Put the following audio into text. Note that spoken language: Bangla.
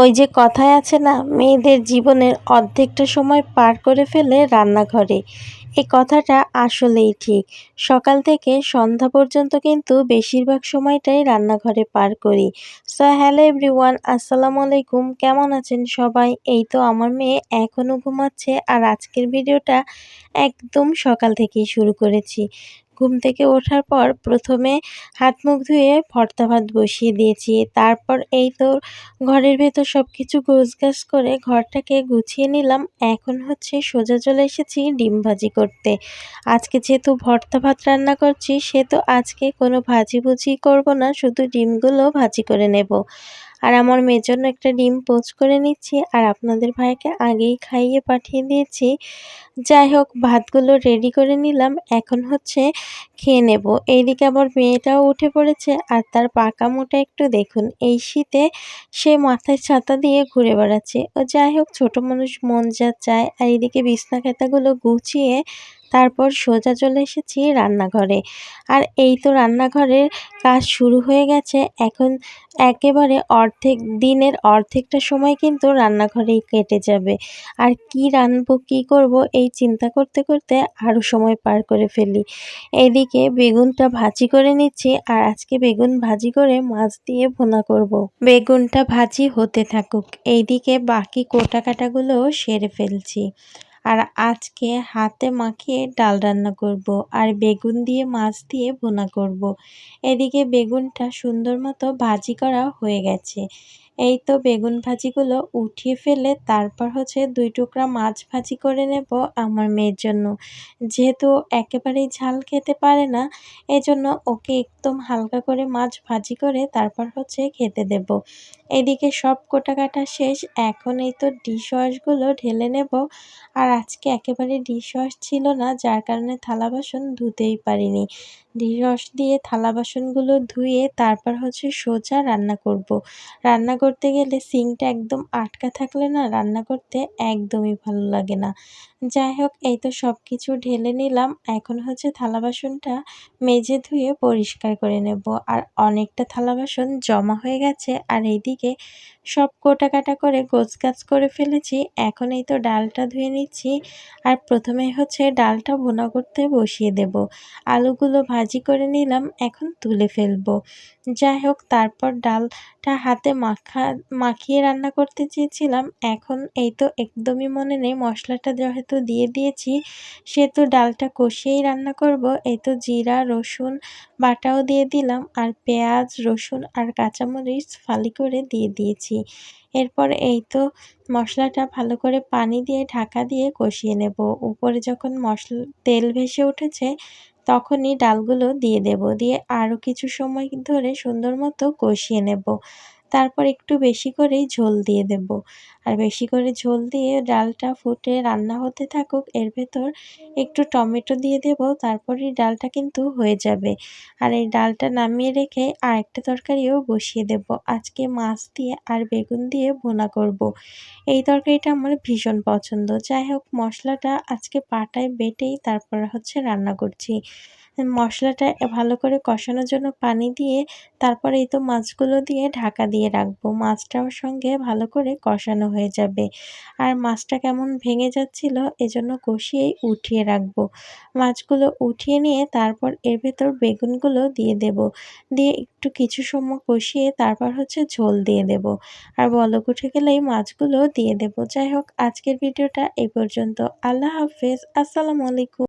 ওই যে কথায় আছে না, মেয়েদের জীবনের অর্ধেকটা সময় পার করে ফেলে রান্নাঘরে। এই কথাটা আসলেই ঠিক। সকাল থেকে সন্ধ্যা পর্যন্ত কিন্তু বেশিরভাগ সময়টাই রান্নাঘরে পার করি। সো হ্যালো এভরিওয়ান আসসালামু আলাইকুম, কেমন আছেন সবাই? এই তো আমার মেয়ে এখনও ঘুমাচ্ছে আর আজকের ভিডিওটা একদম সকাল থেকেই শুরু করেছি। ঘুম থেকে ওঠার পর প্রথমে হাত মুখ ধুয়ে ভর্তা ভাত বসিয়ে দিয়েছি। তারপর এই তো ঘরের ভেতর সব কিছু গোছগাছ করে ঘরটাকে গুছিয়ে নিলাম। এখন হচ্ছে সোজা চলে এসেছি ডিম ভাজি করতে। আজকে যেহেতু ভর্তা ভাত রান্না করছি, সে তো আজকে কোনো ভাজি ভুজি করব না, শুধু ডিমগুলো ভাজি করে নেব। আর আমার মেয়ের জন্য একটা ডিম পোচ করে নিচ্ছি আর আপনাদের ভাইকে আগেই খাইয়ে পাঠিয়ে দিয়েছি। যাই হোক, ভাতগুলো রেডি করে নিলাম। এখন হচ্ছে খেয়ে নেব। এইদিকে আবার মেয়েটাও উঠে পড়েছে আর তার পাকা মোটা একটু দেখুন। এই শীতে সে মাথায় ছাতা দিয়ে ঘুরে বেড়াচ্ছে। ও যাই হোক, ছোটো মানুষ মন যা চায়। আর এদিকে বিছনা খাতাগুলো গুছিয়ে তারপর সোজা চলে এসেছি রান্নাঘরে। আর এই তো রান্নাঘরের কাজ শুরু হয়ে গেছে। এখন একেবারে অর্ধেক, দিনের অর্ধেকটা সময় কিন্তু রান্নাঘরেই কেটে যাবে। আর কি রানবো কি করব, এই চিন্তা করতে করতে আরও সময় পার করে ফেলি। এদিকে বেগুনটা ভাজি করে নিচ্ছি আর আজকে বেগুন ভাজি করে মাছ দিয়ে ভোনা করব। বেগুনটা ভাজি হতে থাকুক। এইদিকে বাকি কোটা কাটাগুলোও সেরে ফেলছি। আর আজকে হাতে মাখিয়ে ডাল রান্না করব আর বেগুন দিয়ে মাছ দিয়ে ভুনা করব। এদিকে বেগুনটা সুন্দর মতো ভাজি করা হয়ে গেছে। এই তো বেগুন ভাজিগুলো উঠিয়ে ফেলে তারপর হচ্ছে দুই টুকরা মাছ ভাজি করে নেব আমার মেয়ের জন্য। যেহেতু একেবারেই ঝাল খেতে পারে না, এজন্য ওকে একদম হালকা করে মাছ ভাজি করে তারপর হচ্ছে খেতে দেব। এদিকে সব কোটা কাটা শেষ, এখন এই তো ডিশ ওয়াশগুলো ঢেলে নেব। আর আজকে একেবারে ডিশ ওয়াশ ছিল না, যার কারণে থালা বাসন ধুতেই পারিনি। ডিশ ওয়াশ দিয়ে থালা বাসনগুলো ধুয়ে তারপর হচ্ছে সোজা রান্না করব। রান্না করতে গেলে সিঙ্কটা একদম আটকা থাকলে না, রান্না করতে একদমই ভালো লাগে না। যাই হোক, এই তো সব কিছু ঢেলে নিলাম। এখন হচ্ছে থালা বাসনটা মেঝে ধুয়ে পরিষ্কার করে নেব। আর অনেকটা থালা বাসন জমা হয়ে গেছে। আর এইদিকে সব কোটা কাটা করে গোছ গাছ করে ফেলেছি এখন এই তো ডালটা ধুয়ে নিচ্ছি। আর প্রথমে হচ্ছে ডালটা ভুনা করতে বসিয়ে দেব। আলুগুলো ভাজি করে নিলাম, এখন তুলে ফেলব। যাই হোক, তারপর ডালটা হাতে মাখা, মাখিয়ে রান্না করতে চেয়েছিলাম। এখন এই তো একদমই মনে নেই, মশলাটা যেহেতু দিয়ে দিয়েছি, সেহেতু ডালটা কষিয়েই রান্না করব। এই তো জিরা, রসুন বাটাও দিয়ে দিলাম, আর পেঁয়াজ, রসুন আর কাঁচামরিচ ফালি করে দিয়ে দিয়েছি। এরপর এই তো মশলাটা ভালো করে পানি দিয়ে, ঢাকা দিয়ে কষিয়ে নেব। উপরে যখন মশলা, তেল ভেসে উঠেছে তখনই ডালগুলো দিয়ে দেব। দিয়ে আরও কিছু সময় ধরে সুন্দর মতো কষিয়ে নেব। তারপর একটু বেশি করেই ঝোল দিয়ে দেব। আর বেশি করে ঝোল দিয়ে ডালটা ফুটে রান্না হতে থাকুক, এর ভেতর একটু টমেটো দিয়ে দেব, তারপরই ডালটা কিন্তু হয়ে যাবে। আর এই ডালটা নামিয়ে রেখে আরেকটা তরকারিও বসিয়ে দেব। আজকে মাছ দিয়ে আর বেগুন দিয়ে ভুনা করব। এই তরকারিটা আমার ভীষণ পছন্দ। যাই হোক, মশলাটা আজকে পাটায় বেটেই তারপর হচ্ছে রান্না করছি। মশলাটা ভালো করে কষানোর জন্য পানি দিয়ে তারপর এই তো মাছগুলো দিয়ে ঢাকা দিয়ে রাখব। মাছটার সঙ্গে ভালো করে কষানো হয়ে যাবে। আর মাছটা কেমন ভেঙে যাচ্ছিল এজন্য কষিয়েই উঠিয়ে রাখব। মাছগুলো উঠিয়ে নিয়ে তারপর এর ভেতর বেগুনগুলো দিয়ে দেব। দিয়ে একটু কিছু সময় কষিয়ে তারপর হচ্ছে ঝোল দিয়ে দেব। আর বলক উঠে গেলেই মাছগুলো দিয়ে দেব। যাই হোক, আজকের ভিডিওটা এই পর্যন্ত। আল্লাহ হাফেজ। আসসালামু আলাইকুম।